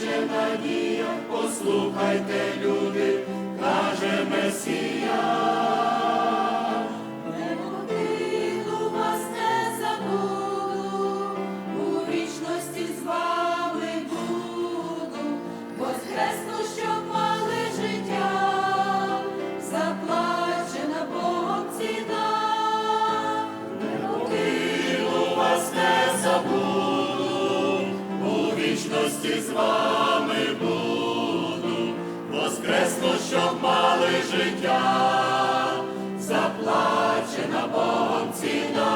ще надія, послухайте, люди, каже Месія. Небо вас не забуду, у вічності з вами буду, воскресну, щоб мали життя, заплачена Богом ціна, не вас не забуду. Христі з вами буду, воскресну, щоб мали життя, заплачена Богом ціна.